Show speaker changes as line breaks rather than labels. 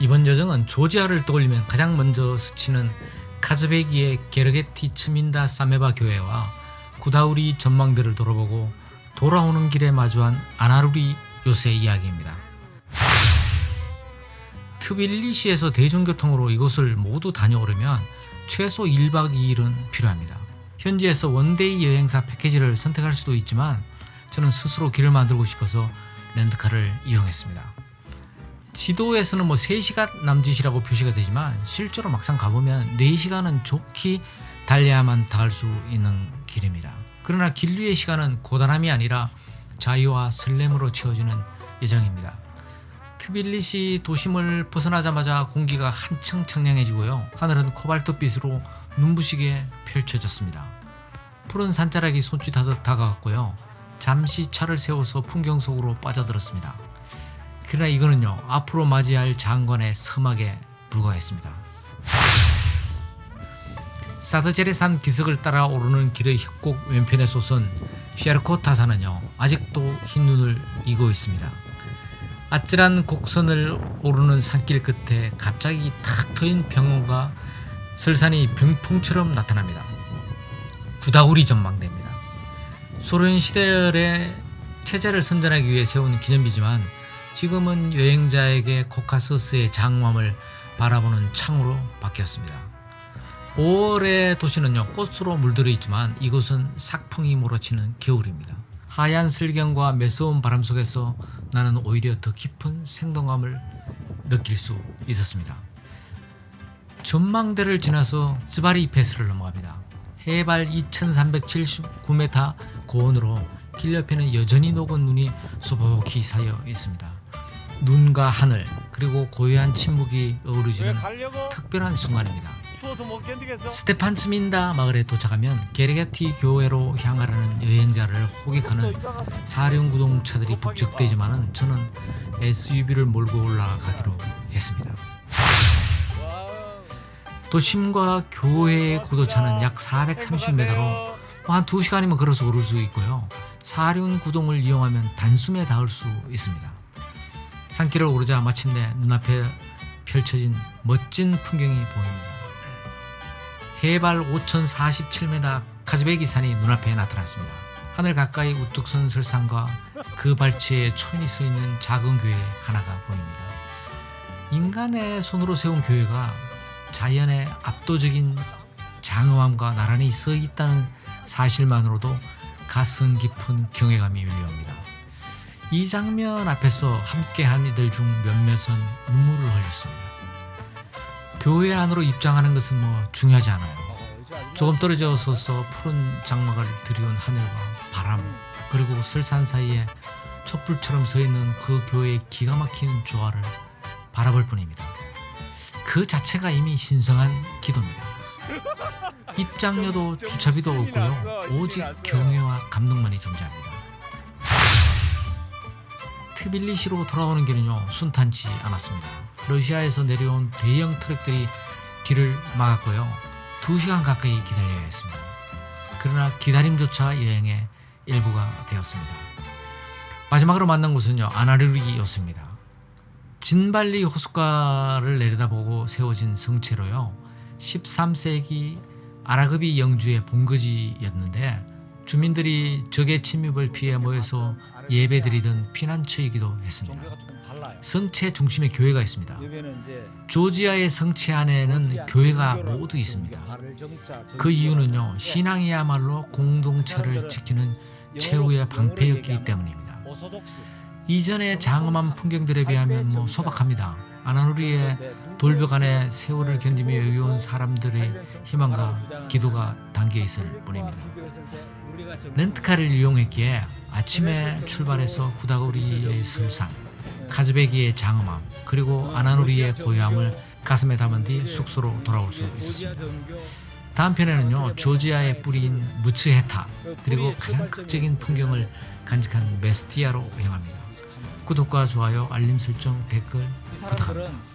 이번 여정은 조지아를 떠올리면 가장 먼저 스치는 카즈베기의 게르게티 츠민다 사메바 교회와 구다우리 전망대를 돌아보고 돌아오는 길에 마주한 아나루리 요새 이야기입니다. 트빌리시에서 대중교통으로 이곳을 모두 다녀오려면 최소 1박 2일은 필요합니다. 현지에서 원데이 여행사 패키지를 선택할 수도 있지만 저는 스스로 길을 만들고 싶어서 렌트카를 이용했습니다. 지도에서는 뭐 3시간 남짓이라고 표시가 되지만 실제로 막상 가보면 4시간은 좋게 달려야만 닿을 수 있는 길입니다. 그러나 길 위의 시간은 고단함이 아니라 자유와 설렘으로 채워지는 예정입니다. 트빌리시 도심을 벗어나자마자 공기가 한층 청량해지고요. 하늘은 코발트빛으로 눈부시게 펼쳐졌습니다. 푸른 산자락이 손짓하듯 다가갔고요. 잠시 차를 세워서 풍경 속으로 빠져들었습니다. 그러나 이거는요 앞으로 맞이할 장관의 서막에 불과했습니다. 사드제레산 기슭을 따라 오르는 길의 협곡 왼편에 솟은 쉐르코 타산은요 아직도 흰 눈을 이고 있습니다. 아찔한 곡선을 오르는 산길 끝에 갑자기 탁 트인 병원과 설산이 병풍처럼 나타납니다. 구다우리 전망대입니다. 소련 시대의 체제를 선전하기 위해 세운 기념비지만 지금은 여행자에게 코카서스의 장엄함을 바라보는 창으로 바뀌었습니다. 5월의 도시는요 꽃으로 물들어 있지만 이곳은 삭풍이 몰아치는 겨울입니다. 하얀 슬경과 매서운 바람 속에서 나는 오히려 더 깊은 생동감을 느낄 수 있었습니다. 전망대를 지나서 츠바리 패스를 넘어갑니다. 해발 2379m 고원으로 길 옆에는 여전히 녹은 눈이 소복히 쌓여 있습니다. 눈과 하늘 그리고 고요한 침묵이
왜
어우러지는? 특별한 순간입니다. 스테판 츠민다 마을에 도착하면 게르게티 교회로 향하라는 여행자를 호객하는 사륜 구동 차들이 북적대지만은 저는 SUV를 몰고 올라가기로 했습니다. 도심과 교회의 고도차는 약 430m로 한 2시간이면 걸어서 오를 수 있고요. 사륜 구동을 이용하면 단숨에 닿을 수 있습니다. 산길을 오르자 마침내 눈앞에 펼쳐진 멋진 풍경이 보입니다. 해발 5,047m 카즈베기 산이 눈앞에 나타났습니다. 하늘 가까이 우뚝 선 설산과 그 발치에 초인이 서 있는 작은 교회 하나가 보입니다. 인간의 손으로 세운 교회가 자연의 압도적인 장엄함과 나란히 서 있다는 사실만으로도 가슴 깊은 경외감이 밀려옵니다. 이 장면 앞에서 함께한 이들 중 몇몇은 눈물을 흘렸습니다. 교회 안으로 입장하는 것은 뭐 중요하지 않아요. 조금 떨어져 서서 푸른 장막을 들이운 하늘과 바람 그리고 설산 사이에 촛불처럼 서 있는 그 교회의 기가 막히는 조화를 바라볼 뿐입니다. 그 자체가 이미 신성한 기도입니다. 입장료도 주차비도 없고요. 오직 경외와 감동만이 존재합니다. 트빌리시로 돌아오는 길은요 순탄치 않았습니다. 러시아에서 내려온 대형 트럭들이 길을 막았고요. 2시간 가까이 기다려야 했습니다. 그러나 기다림조차 여행의 일부가 되었습니다. 마지막으로 만난 곳은요 아나르리였습니다. 진발리 호숫가를 내려다보고 세워진 성체로요 13세기 아라급이 영주의 본거지였는데 주민들이 적의 침입을 피해 모여서 예배드리던 피난처이기도 했습니다. 성체 중심에 교회가 있습니다. 조지아의 성체 안에는 교회가 모두 있습니다. 그 이유는요 신앙이야말로 공동체를 지키는 최후의 방패였기 때문입니다. 이전의 장엄한 풍경들에 비하면 뭐 소박합니다. 아나누리의 돌벽 안에 세월을 견디며 여겨온 사람들의 희망과 기도가 담겨 있을 뿐입니다. 렌트카를 이용했기에 아침에 출발해서 구다구리의 설산, 카즈베기의 장엄함, 그리고 아나누리의 고요함을 가슴에 담은 뒤 숙소로 돌아올 수 있었습니다. 다음 편에는요 조지아의 뿌리인 무츠헤타 그리고 가장 극적인 풍경을 간직한 메스티아로 향합니다. 구독과 좋아요, 알림 설정, 댓글 부탁합니다.